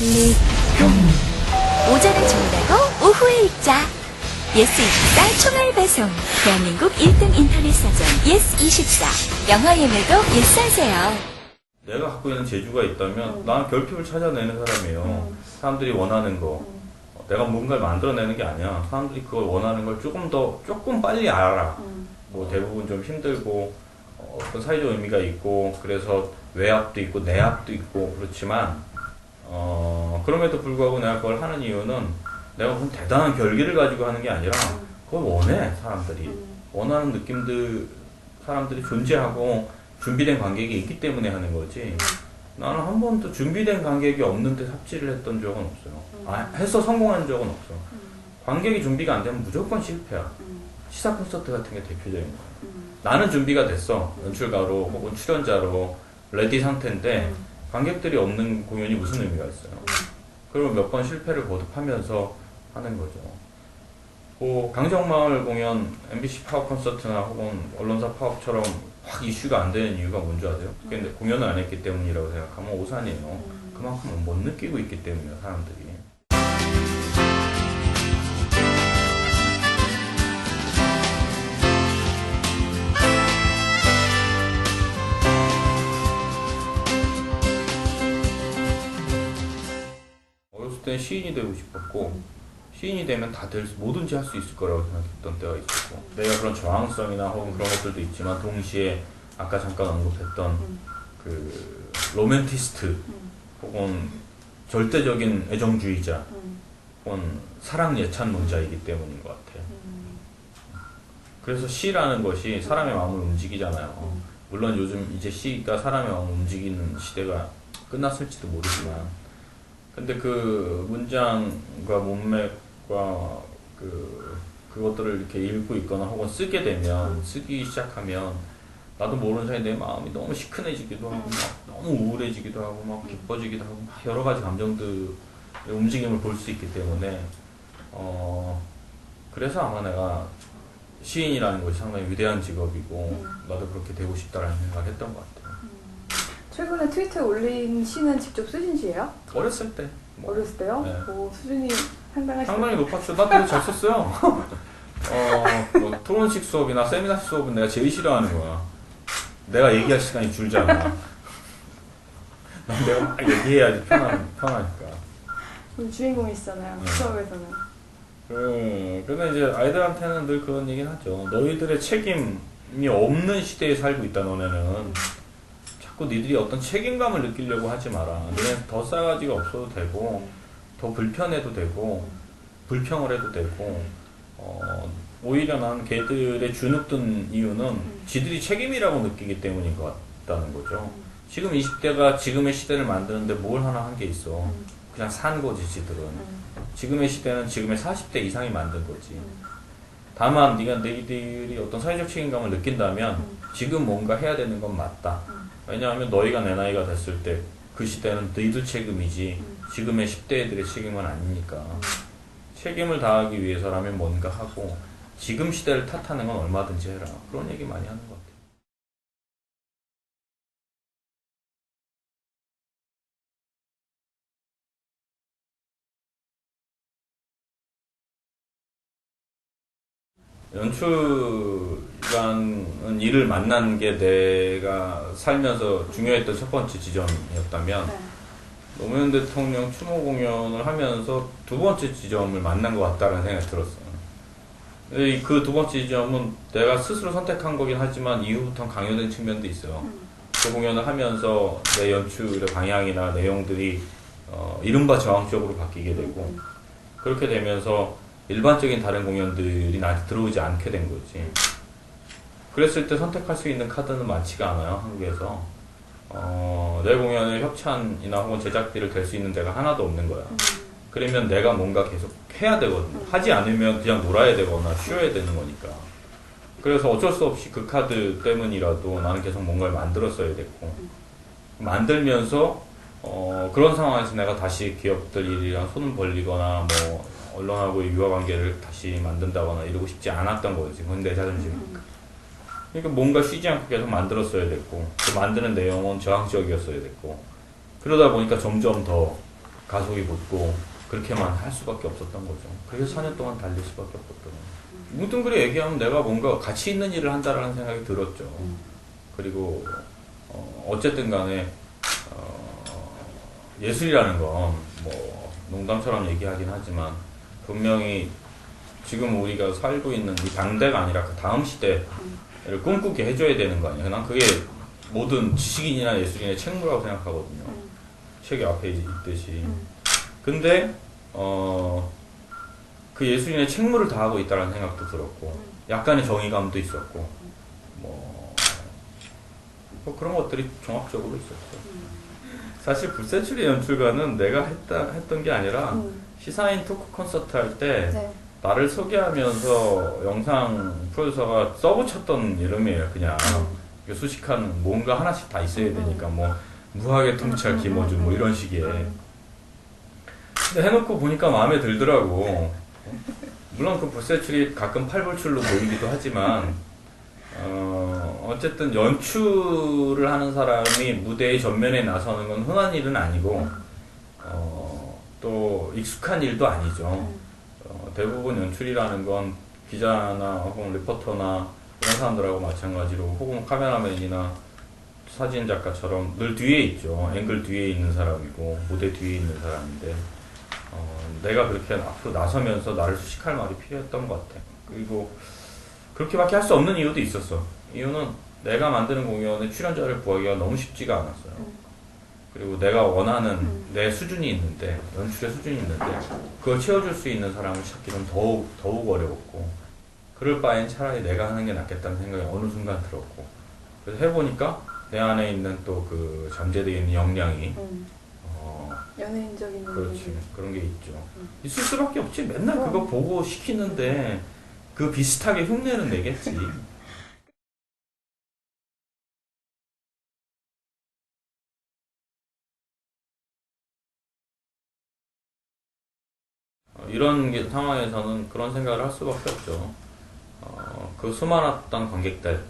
리금 오전에 주문하고 오후에 읽자. 예스24 총알 배송. 대한민국 1등 인터넷 사전. 예스24 영화 예매도 예스하세요. 내가 갖고 있는 재주가 있다면 나는 결핍을 찾아내는 사람이에요. 사람들이 원하는 거. 어, 내가 뭔가를 만들어내는 게 아니야. 사람들이 그걸 원하는 걸 조금 더, 조금 빨리 알아. 뭐 대부분 좀 힘들고, 어, 어떤 사회적 의미가 있고, 그래서 외압도 있고, 내압도 있고, 그렇지만, 어, 그럼에도 불구하고 내가 그걸 하는 이유는 내가 무슨 대단한 결기를 가지고 하는 게 아니라, 그걸 원해, 사람들이. 원하는 느낌들, 사람들이 존재하고, 준비된 관객이 있기 때문에 하는 거지. 나는 한 번도 준비된 관객이 없는데 삽질을 했던 적은 없어요. 아, 해서 성공한 적은 없어. 관객이 준비가 안 되면 무조건 실패야. 시사 콘서트 같은 게 대표적인 거야. 나는 준비가 됐어. 연출가로 혹은 출연자로 레디 상태인데 관객들이 없는 공연이 무슨 의미가 있어요. 그리고 몇번 실패를 거듭하면서 하는 거죠. 그 강정마을 공연 MBC 파업 콘서트나 혹은 언론사 파업처럼 확 이슈가 안 되는 이유가 뭔지 아세요? 근데 공연을 안 했기 때문이라고 생각하면 오산이에요. 그만큼 못 느끼고 있기 때문이에요, 사람들이. 때 시인이 되고 싶었고 시인이 되면 다들 뭐든지 할 수 있을 거라고 생각했던 때가 있었고 내가 그런 저항성이나 혹은 그런 것들도 있지만 동시에 아까 잠깐 언급했던 그 로맨티스트 혹은 절대적인 애정주의자 혹은 사랑 예찬론자이기 때문인 것 같아요. 그래서 시라는 것이 사람의 마음을 움직이잖아요. 물론 요즘 이제 시가 사람의 마음을 움직이는 시대가 끝났을지도 모르지만 근데 그 문장과 문맥과 그 그것들을 이렇게 읽고 있거나 혹은 쓰게 되면 쓰기 시작하면 나도 모르는 사이에 내 마음이 너무 시큰해지기도 하고 막 너무 우울해지기도 하고 막 기뻐지기도 하고 막 여러 가지 감정들의 움직임을 볼 수 있기 때문에 어 그래서 아마 내가 시인이라는 것이 상당히 위대한 직업이고 나도 그렇게 되고 싶다라는 생각을 했던 것 같아요. 최근에 트위터에 올린 시는 직접 쓰신 시예요? 어렸을 때. 뭐 어렸을 때요? 네. 오, 수준이 상당하시네요. 상당히 높았죠. 나 되게 잘 썼어요. 어, 뭐, 토론식 수업이나 세미나식 수업은 내가 제일 싫어하는 거야. 내가 얘기할 시간이 줄잖아. 난 내가 막 얘기해야지 편한, 편하니까. 우리 주인공이시잖아요. 네. 수업에서는. 그, 그래서 이제 아이들한테는 늘 그런 얘기는 하죠. 너희들의 책임이 없는 시대에 살고 있다, 너네는. 자꾸 니들이 어떤 책임감을 느끼려고 하지 마라. 너네 더 싸가지가 없어도 되고, 더 불편해도 되고, 불평을 해도 되고, 어, 오히려 난 걔들의 주눅든 이유는 지들이 책임이라고 느끼기 때문인 것 같다는 거죠. 지금 20대가 지금의 시대를 만드는데 뭘 하나 한 게 있어. 그냥 산 거지, 지들은. 지금의 시대는 지금의 40대 이상이 만든 거지. 다만 네가 너희들이 어떤 사회적 책임감을 느낀다면 지금 뭔가 해야 되는 건 맞다. 왜냐하면 너희가 내 나이가 됐을 때 그 시대는 너희들 책임이지 지금의 10대 애들의 책임은 아니니까 책임을 다하기 위해서라면 뭔가 하고 지금 시대를 탓하는 건 얼마든지 해라. 그런 얘기 많이 하는 것 같아요. 연출 이라는 일을 만난 게 내가 살면서 중요했던 첫 번째 지점이었다면 네. 노무현 대통령 추모 공연을 하면서 두 번째 지점을 만난 것 같다는 생각이 들었어요. 그 두 번째 지점은 내가 스스로 선택한 거긴 하지만 이후부터 강요된 측면도 있어요. 그 공연을 하면서 내 연출의 방향이나 내용들이 어, 이른바 저항적으로 바뀌게 되고 그렇게 되면서 일반적인 다른 공연들이 나한테 들어오지 않게 된 거지. 그랬을 때 선택할 수 있는 카드는 많지가 않아요, 한국에서. 어, 내 공연을 협찬이나 혹은 제작비를 댈 수 있는 데가 하나도 없는 거야. 그러면 내가 뭔가 계속 해야 되거든. 하지 않으면 그냥 놀아야 되거나 쉬어야 되는 거니까. 그래서 어쩔 수 없이 그 카드 때문이라도 나는 계속 뭔가를 만들었어야 됐고. 만들면서, 어, 그런 상황에서 내가 다시 기업들이랑 손을 벌리거나 뭐, 언론하고의 유화 관계를 다시 만든다거나 이러고 싶지 않았던 거지. 내 자존심이니까. 그러니까 뭔가 쉬지 않고 계속 만들었어야 됐고, 그 만드는 내용은 저항적이었어야 됐고, 그러다 보니까 점점 더 가속이 붙고 그렇게만 할 수밖에 없었던 거죠. 그래서 4년 동안 달릴 수밖에 없었던 거예요. 뭉뚱그리 얘기하면 내가 뭔가 가치 있는 일을 한다라는 생각이 들었죠. 그리고 어, 어쨌든 간에 어, 예술이라는 건 뭐 농담처럼 얘기하긴 하지만 분명히 지금 우리가 살고 있는 이 당대가 아니라 그 다음 시대 를 꿈꾸게 해줘야 되는 거 아니에요. 난 그게 모든 지식인이나 예술인의 책무라고 생각하거든요. 책이 앞에 있듯이. 근데 어, 그 예술인의 책무를 다하고 있다는 생각도 들었고 약간의 정의감도 있었고 뭐, 뭐 그런 것들이 종합적으로 있었죠. 사실 불세출의 연출가는 내가 했다, 했던 게 아니라 음. 시사인 토크 콘서트 할때 네. 나를 소개하면서 영상 프로듀서가 써붙였던 이름이에요 그냥. 이게 수식하는 뭔가 하나씩 다 있어야 되니까 뭐 무하게 통찰 김어준 뭐 이런 식의. 근데 해놓고 보니까 마음에 들더라고. 물론 그 불세출이 가끔 팔불출로 보이기도 하지만 어, 어쨌든 연출을 하는 사람이 무대의 전면에 나서는 건 흔한 일은 아니고 어, 또 익숙한 일도 아니죠. 어, 대부분 연출이라는 건 기자나 혹은 리포터나 이런 사람들하고 마찬가지로 혹은 카메라맨이나 사진 작가처럼 늘 뒤에 있죠. 앵글 뒤에 있는 사람이고 무대 뒤에 있는 사람인데 어, 내가 그렇게 앞으로 나서면서 나를 수식할 말이 필요했던 것 같아. 그리고 그렇게밖에 할 수 없는 이유도 있었어. 이유는 내가 만드는 공연에 출연자를 구하기가 너무 쉽지가 않았어요. 그리고 내가 원하는 내 수준이 있는데 연출의 수준이 있는데 그걸 채워줄 수 있는 사람을 찾기는 더욱 더욱 어려웠고 그럴 바엔 차라리 내가 하는 게 낫겠다는 생각이 어느 순간 들었고 그래서 해보니까 내 안에 있는 또 그 잠재되어 있는 역량이 음. 어, 연예인적인 그렇지. 그런 게 있죠 음. 있을 수밖에 없지 맨날 그거 보고 시키는데 그 비슷하게 흉내는 내겠지 이런 게- 상황에서는 그런 생각을 할 수밖에 없죠. 어, 그 수많았던 관객들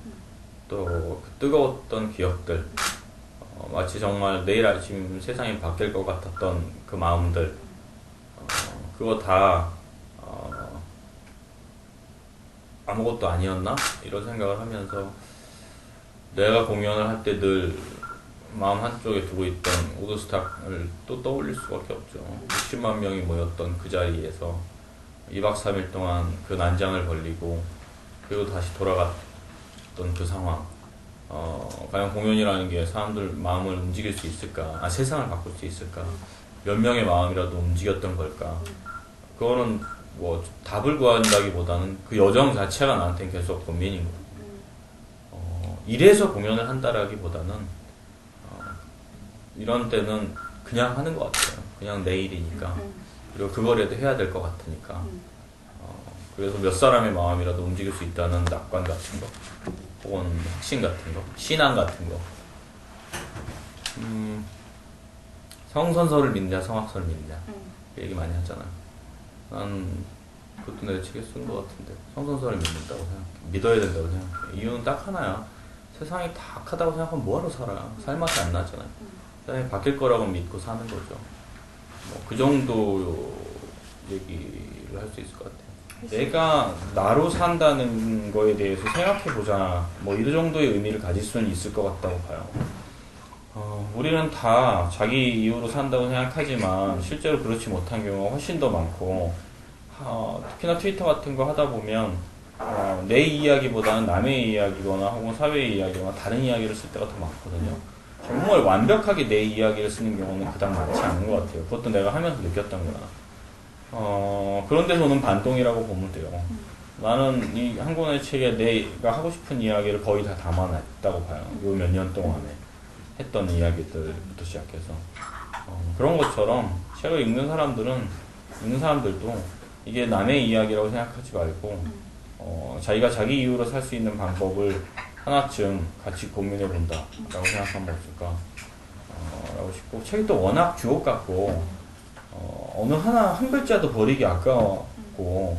또 그 뜨거웠던 기억들 어, 마치 정말 내일 아침 세상이 바뀔 것 같았던 그 마음들 어, 그거 다 어, 아무것도 아니었나? 이런 생각을 하면서 내가 공연을 할 때 늘 마음 한쪽에 두고 있던 우드스탁을 또 떠올릴 수밖에 없죠 60만 명이 모였던 그 자리에서 2박 3일 동안 그 난장을 벌리고 그리고 다시 돌아갔던 그 상황 어, 과연 공연이라는 게 사람들 마음을 움직일 수 있을까? 아, 세상을 바꿀 수 있을까? 몇 명의 마음이라도 움직였던 걸까? 그거는 뭐 답을 구한다기보다는 그 여정 자체가 나한테는 계속 고민인 거예요. 어, 이래서 공연을 한다라기보다는 어, 이런 때는 그냥 하는 것 같아요. 그냥 내일이니까. 음. 그리고 그거라도 해야 될 것 같으니까. 음. 어, 그래서 몇 사람의 마음이라도 움직일 수 있다는 낙관 같은 거, 혹은 확신 같은 거, 신앙 같은 거. 음, 성선설을 믿냐, 성악설을 믿냐. 음. 그 얘기 많이 하잖아요. 난 그것도 내 책에 쓴 것 같은데 성선설을 믿는다고 생각해. 믿어야 된다고 생각해. 이유는 딱 하나야. 세상이 다 악하다고 생각하면 뭐하러 살아. 살맛이 안 나잖아요. 세상이 바뀔 거라고 믿고 사는 거죠. 뭐 그 정도 얘기를 할 수 있을 것 같아요. 내가 나로 산다는 거에 대해서 생각해 보자. 뭐 이런 정도의 의미를 가질 수는 있을 것 같다고 봐요. 어, 우리는 다 자기 이유로 산다고 생각하지만 실제로 그렇지 못한 경우가 훨씬 더 많고 어, 특히나 트위터 같은 거 하다 보면 어, 내 이야기보다는 남의 이야기거나 혹은 사회의 이야기거나 다른 이야기를 쓸 때가 더 많거든요. 정말 완벽하게 내 이야기를 쓰는 경우는 그닥 많지 않은 것 같아요. 그것도 내가 하면서 느꼈던 거라. 어, 그런 데서 오는 반동이라고 보면 돼요. 나는 이 한 권의 책에 내가 하고 싶은 이야기를 거의 다 담아놨다고 봐요. 요 몇 년 동안에 했던 이야기들부터 시작해서. 어, 그런 것처럼 책을 읽는 사람들은, 읽는 사람들도 이게 남의 이야기라고 생각하지 말고, 어, 자기가 자기 이유로 살 수 있는 방법을 하나쯤 같이 고민해 본다 라고 생각하면 어떨까, 어, 라고 싶고, 책이 또 워낙 주옥 같고, 어, 어느 하나, 한 글자도 버리기 아까웠고,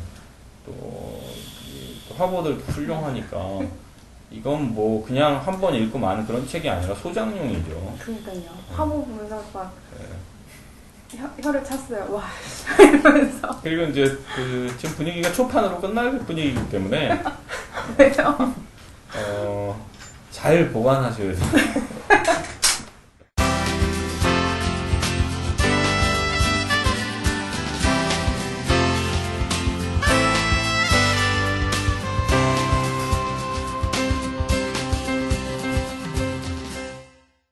또, 이, 또 화보들도 훌륭하니까, 이건 뭐 그냥 한 번 읽고 마는 그런 책이 아니라 소장용이죠. 그러니까요. 화보 보면서 막 네. 혀, 혀를 찼어요. 와 이러면서 그리고 이제 그 지금 분위기가 초판으로 끝날 분위기이기 때문에 왜요? 어, 잘 보관하셔야 돼요.